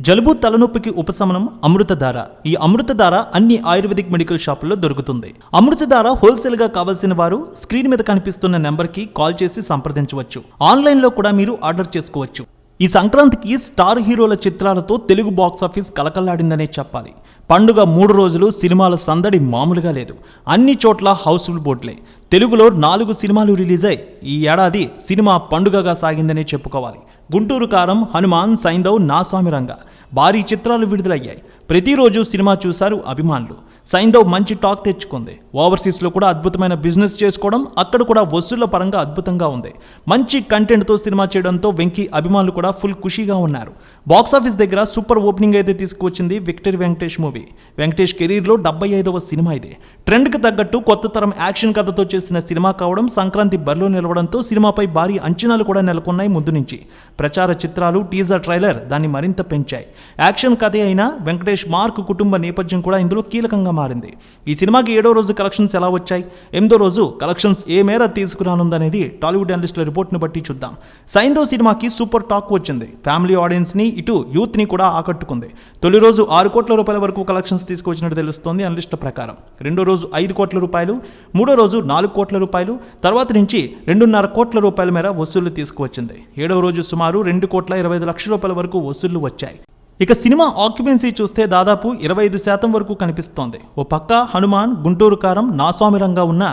జలుబు తలనొప్పికి ఉపశమనం అమృతధార. ఈ అమృతధార అన్ని ఆయుర్వేదిక్ మెడికల్ షాపుల్లో దొరుకుతుంది. అమృతధార హోల్సేల్గా కావాల్సిన వారు స్క్రీన్ మీద కనిపిస్తున్న నెంబర్కి కాల్ చేసి సంప్రదించవచ్చు. ఆన్లైన్లో కూడా మీరు ఆర్డర్ చేసుకోవచ్చు. ఈ సంక్రాంతికి స్టార్ హీరోల చిత్రాలతో తెలుగు బాక్స్ ఆఫీస్ కలకల్లాడిందనే చెప్పాలి. పండుగ మూడు రోజులు సినిమాల సందడి మామూలుగా లేదు. అన్ని చోట్ల హౌస్ఫుల్ బోర్డులే. తెలుగులో నాలుగు సినిమాలు రిలీజ్ అయి ఈ ఏడాది సినిమా పండుగగా సాగిందనే చెప్పుకోవాలి. గుంటూరు కారం హనుమాన్ సైందవ్ నాస్వామి రంగ. భారీ చిత్రాలు విడుదలయ్యాయి. ప్రతిరోజు సినిమా చూశారు అభిమానులు. సైందవ్ మంచి టాక్ తెచ్చుకుంది. ఓవర్సీస్లో కూడా అద్భుతమైన బిజినెస్ చేసుకోవడం అక్కడ కూడా వసూళ్ళ పరంగా అద్భుతంగా ఉంది. మంచి కంటెంట్తో సినిమా చేయడంతో వెంకీ అభిమానులు కూడా ఫుల్ ఖుషీగా ఉన్నారు. బాక్స్ ఆఫీస్ దగ్గర సూపర్ ఓపెనింగ్ అయితే తీసుకువచ్చింది విక్టరీ వెంకటేష్ మూవీ. వెంకటేష్ కెరీర్లో డెబ్బై ఐదవ సినిమా ఇది. ట్రెండ్కి తగ్గట్టు కొత్త తరం యాక్షన్ కథతో చేసిన సినిమా కావడం సంక్రాంతి బరిలో నిలవడంతో సినిమాపై భారీ అంచనాలు కూడా నెలకొన్నాయి ముందు నుంచి. ప్రచార చిత్రాలు టీజర్ ట్రైలర్ దాన్ని మరింత పెంచాయి. యాక్షన్ కథే అయినా వెంకటేష్ మార్క్ కుటుంబ నేపథ్యం కూడా ఇందులో కీలకంగా మారింది. ఈ సినిమాకి ఏడో రోజు కలెక్షన్స్ ఎలా వచ్చాయి? ఎనిమిదో రోజు కలెక్షన్స్ ఏ మేర తీసుకురానుందనేది టాలీవుడ్ అనలిస్టుల రిపోర్ట్ను బట్టి చూద్దాం. సైందో సినిమాకి సూపర్ టాక్ వచ్చింది. ఫ్యామిలీ ఆడియన్స్ని ఇటు యూత్ని కూడా ఆకట్టుకుంది. తొలి రోజు ఆరు కోట్ల రూపాయల వరకు కలెక్షన్స్ తీసుకొచ్చినట్టు తెలుస్తోంది అనలిస్టుల ప్రకారం. రెండో రోజు ఐదు కోట్ల రూపాయలు మూడో రోజు నాలుగు కోట్ల రూపాయలు తర్వాత నుంచి రెండున్నర కోట్ల రూపాయల మేర వసూళ్ళు తీసుకువచ్చింది. ఏడవ రోజు సుమారు రెండు కోట్ల ఇరవై ఐదు లక్షల రూపాయల వరకు వసూళ్ళు వచ్చాయి. ఇక సినిమా ఆక్యుపెన్సీ చూస్తే దాదాపు ఇరవై ఐదు శాతం వరకు కనిపిస్తోంది. ఓ పక్క హనుమాన్ గుంటూరు కారం నాస్వామిరంగా ఉన్న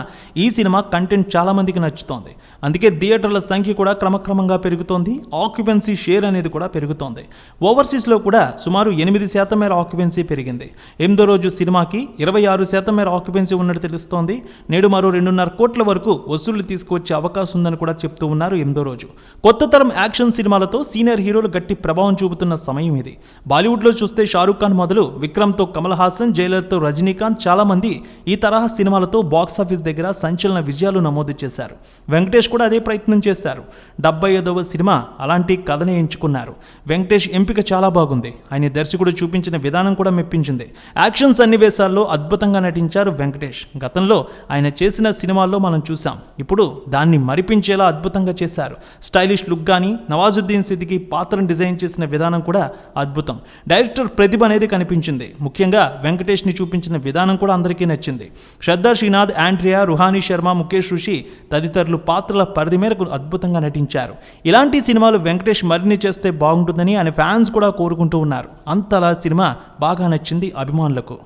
ఈ సినిమా కంటెంట్ చాలామందికి నచ్చుతోంది. అందుకే థియేటర్ల సంఖ్య కూడా క్రమక్రమంగా పెరుగుతోంది. ఆక్యుపెన్సీ షేర్ అనేది కూడా పెరుగుతోంది. ఓవర్సీస్లో కూడా సుమారు ఎనిమిది శాతం మేర ఆక్యుపెన్సీ పెరిగింది. ఎనిమిదో రోజు సినిమాకి ఇరవై ఆరు శాతం మేర ఆక్యుపెన్సీ ఉన్నట్టు తెలుస్తోంది. నేడు మరో రెండున్నర కోట్ల వరకు వసూళ్ళు తీసుకువచ్చే అవకాశం ఉందని కూడా చెప్తూ ఉన్నారు ఎనిమిదో రోజు. కొత్త తరం యాక్షన్ సినిమాలతో సీనియర్ హీరోలు గట్టి ప్రభావం చూపుతున్న సమయం ఇది. బాలీవుడ్లో చూస్తే షారూఖ్ ఖాన్ మొదలు విక్రమ్తో కమల్ హాసన్ జైలర్తో రజనీకాంత్ చాలా మంది ఈ తరహా సినిమాలతో బాక్స్ ఆఫీస్ దగ్గర సంచలన విజయాలు నమోదు చేశారు. వెంకటేష్ కూడా అదే ప్రయత్నం చేశారు. డెబ్బై ఐదవ సినిమా అలాంటి కథనే ఎంచుకున్నారు. వెంకటేష్ ఎంపిక చాలా బాగుంది. ఆయన దర్శకుడు చూపించిన విధానం కూడా మెప్పించింది. యాక్షన్ సన్నివేశాల్లో అద్భుతంగా నటించారు వెంకటేష్. గతంలో ఆయన చేసిన సినిమాల్లో మనం చూసాం ఇప్పుడు దాన్ని మరిపించేలా అద్భుతంగా చేశారు. స్టైలిష్ లుక్ కానీ నవాజుద్దీన్ సిద్దికి పాత్రను డిజైన్ చేసిన విధానం కూడా అద్భుతం. డైరెక్టర్ ప్రతిభ అనేది కనిపించింది. ముఖ్యంగా వెంకటేష్ని చూపించిన విధానం కూడా అందరికీ నచ్చింది. శ్రద్ధా శ్రీనాథ్ ఆండ్రియా రుహానీ శర్మ ముఖేష్ ఋషి తదితరులు పాత్రల పరిధి మేరకు అద్భుతంగా నటించారు. ఇలాంటి సినిమాలు వెంకటేష్ మరిన్ని చేస్తే బాగుంటుందని ఆయన ఫ్యాన్స్ కూడా కోరుకుంటూ ఉన్నారు. అంతలా సినిమా బాగా నచ్చింది అభిమానులకు.